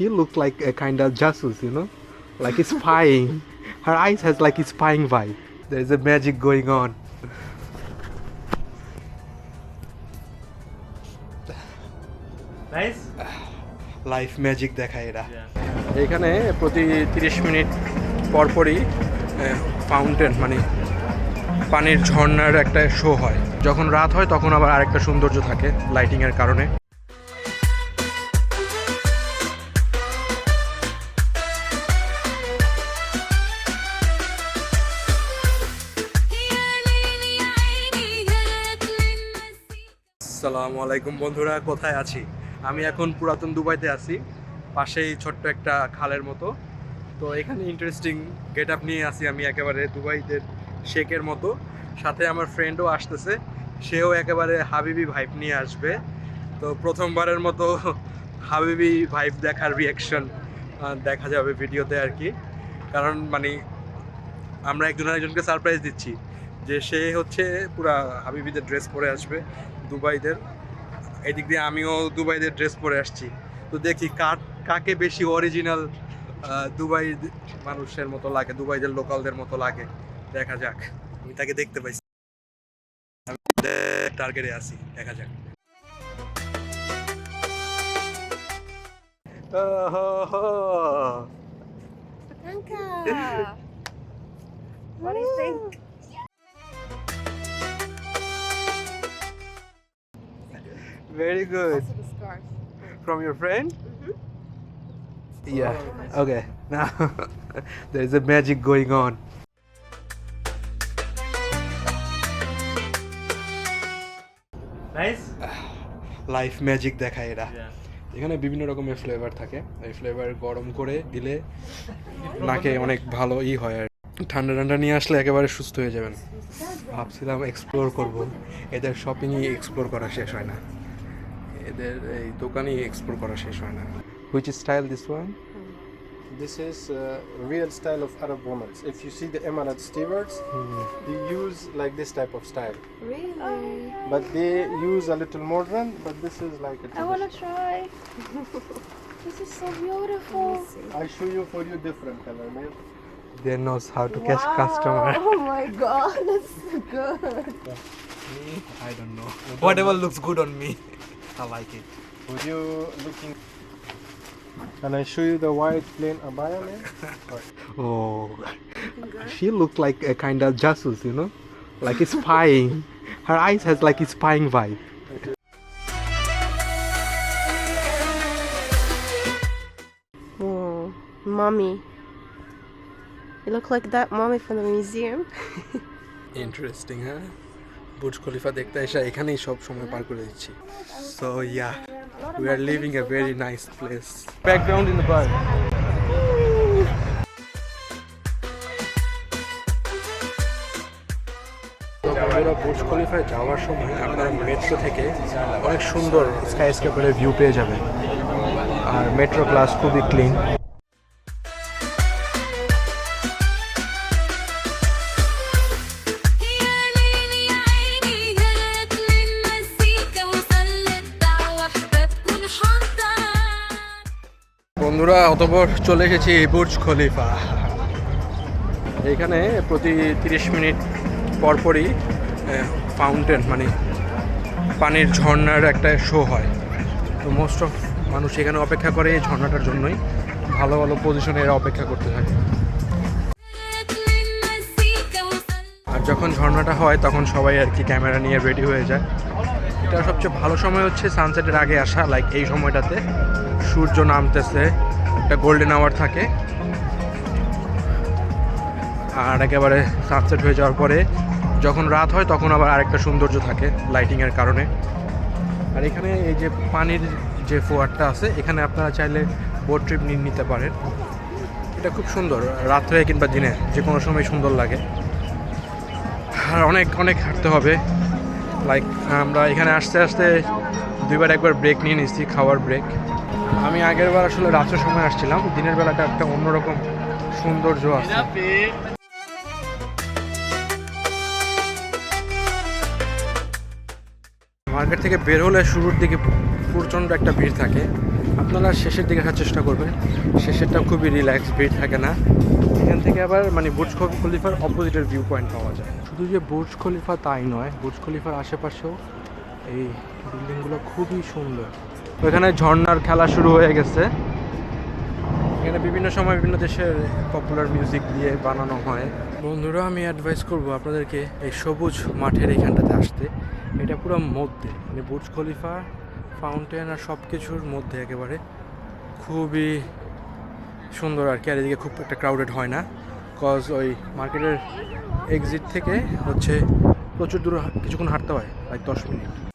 she looked like a kind of jasus, you know, like spying. Her eyes has like a spying vibe. There is a magic going on. Nice? Life magic দেখায় এরা এখানে প্রতি তিরিশ minute পরপরই fountain মানে পানির ঝর্ণার একটা শো হয় যখন রাত হয় তখন আবার আরেকটা সৌন্দর্য থাকে লাইটিংয়ের কারণে আসসালামু আলাইকুম বন্ধুরা, কোথায় আছি? আমি এখন পুরাতন দুবাইতে আছি, পাশেই ছোট্ট একটা খালের মতো। তো এখানে ইন্টারেস্টিং গেট আপ নিয়ে আসি আমি একেবারে দুবাইদের শেকের মতো। সাথে আমার ফ্রেন্ডও আসতেছে, সেও একেবারে হাবিবি ভাইব নিয়ে আসবে। তো প্রথমবারের মতো হাবিবি ভাইব দেখার রিয়াকশন দেখা যাবে ভিডিওতে আর কি। কারণ মানে আমরা একজন আরেকজনকে সারপ্রাইজ দিচ্ছি, যে সে হচ্ছে পুরা হাবিবিদের ড্রেস পরে আসবে। দুবাইদের। এদিক দিয়ে আমিও দুবাইদের ড্রেস পরে আসছি। তো দেখি কার, কাকে বেশি অরিজিনাল দুবাই মানুষের মতো লাগে, দুবাইদের লোকালদের মতো লাগে। দেখা যাক। আমি তাকে দেখতে পাইছি। আমি টার্গেটে আছি। দেখা যাক। Bianca. what do you think? Very good. Also the scarf. From your friend? Mm-hmm. Yeah. Okay. Now there's a magic going on. Nice? Life magic দেখায় এরা Yeah. এখানে বিভিন্ন রকমের ফ্লেভার থাকে এই ফ্লেভার গরম করে দিলে নাকে অনেক ভালো ই হয় আর ঠান্ডা ঠান্ডা নিয়ে আসলে একেবারে সুস্থ হয়ে যাবেন ভাবছিলাম এক্সপ্লোর করব এদের শপিংই এক্সপ্লোর করা শেষ হয় না এদের এই দোকানই এক্সপ্লোর করা শেষ হয় না which style this one This is uh, real style of Arab women. If you see the Emirate stewards, they use like this type of style. Really? But they use a little modern, but this is like a I want to tradition. try. this is so beautiful. I show you for you different color, man. They knows how to catch wow. customer. Oh my god, that's so good. me, I don't know. Whatever looks good on me, I like it. Would you looking? Can I show you the white plain abaya, man? oh, she looked like a kind of jasus, you know, like it's spying. Her eyes has like a spying vibe. Oh, mommy. You look like that mommy from the museum. Interesting, huh? Burj Khalifa দেখতে এসে এখানেই সব সময় পার করে দিচ্ছি। So yeah we are living a very nice place background in the bar বন্ধুরা বুর্জ খলিফায় যাওয়ার সময় আপনারা মেট্রো থেকে অনেক সুন্দর স্কাই স্কেপারের ভিউ পেয়ে যাবেন। আর মেট্রো ক্লাস খুবই ক্লিন বন্ধুরা, অতপর চলে এসেছি বুর্জ খলিফা। এখানে প্রতি তিরিশ মিনিট পরপরই ফাউন্টেন মানে পানির ঝর্ণার একটা শো হয়। তো মোস্ট অফ মানুষ এখানে অপেক্ষা করে এই ঝর্নাটার জন্যই। ভালো ভালো পজিশনে এরা অপেক্ষা করতে থাকে। আর যখন ঝর্ণাটা হয়, তখন সবাই আর কি ক্যামেরা নিয়ে রেডি হয়ে যায়। এটা সবচেয়ে ভালো সময় হচ্ছে সানসেটের আগে আসা লাইক এই সময়টাতে সূর্য নামতেছে। একটা গোল্ডেন আওয়ার থাকে। আর একেবারে সানসেট হয়ে যাওয়ার পরে যখন রাত হয়, তখন আবার আরেকটা সৌন্দর্য থাকে লাইটিংয়ের কারণে। আর এখানে এই যে পানির যে ফোয়ারটা আছে, এখানে আপনারা চাইলে বোট ট্রিপ নিতে পারেন। এটা খুব সুন্দর, রাত্রে কিংবা দিনে যে কোনো সময় সুন্দর লাগে। আর অনেক অনেক হাঁটতে হবে। লাইক আমরা এখানে আসতে আসতে দুইবার একবার ব্রেক নিয়ে নিচ্ছি খাওয়ার ব্রেক আমি আগের বার আসলে রাতের সময় আসছিলাম, দিনের বেলাটা একটা অন্যরকম সৌন্দর্য আছে। মার্কেট থেকে বের হলে শুরুর দিকে প্রচণ্ড একটা ভিড় থাকে। আপনারা শেষের দিকে আসার চেষ্টা করবেন। শেষেরটা খুবই রিল্যাক্স ভিড় থাকে না। এখান থেকে আবার মানে বুর্জ খলিফার অপোজিটের ভিউ পয়েন্ট পাওয়া যায়। শুধু যে বুর্জ খলিফা তাই নয়, বুর্জ খলিফার আশেপাশেও এই বিল্ডিংগুলো খুবই সুন্দর। ওইখানে ঝর্নার খেলা শুরু হয়ে গেছে। এখানে বিভিন্ন সময় বিভিন্ন দেশের পপুলার মিউজিক দিয়ে বানানো হয়। বন্ধুরা, আমি অ্যাডভাইস করব আপনাদেরকে এই সবুজ মাঠের এইখানটাতে আসতে। এটা পুরো মধ্যে মানে বুর্জ খলিফা ফাউন্টেন আর সব কিছুর মধ্যে একেবারে। খুবই সুন্দর আর কি, আর এদিকে খুব একটা ক্রাউডেড হয় না। কজ ওই মার্কেটের এক্সিট থেকে হচ্ছে প্রচুর দূর কিছুক্ষণ হাঁটতে হয় লাইক দশ মিনিট।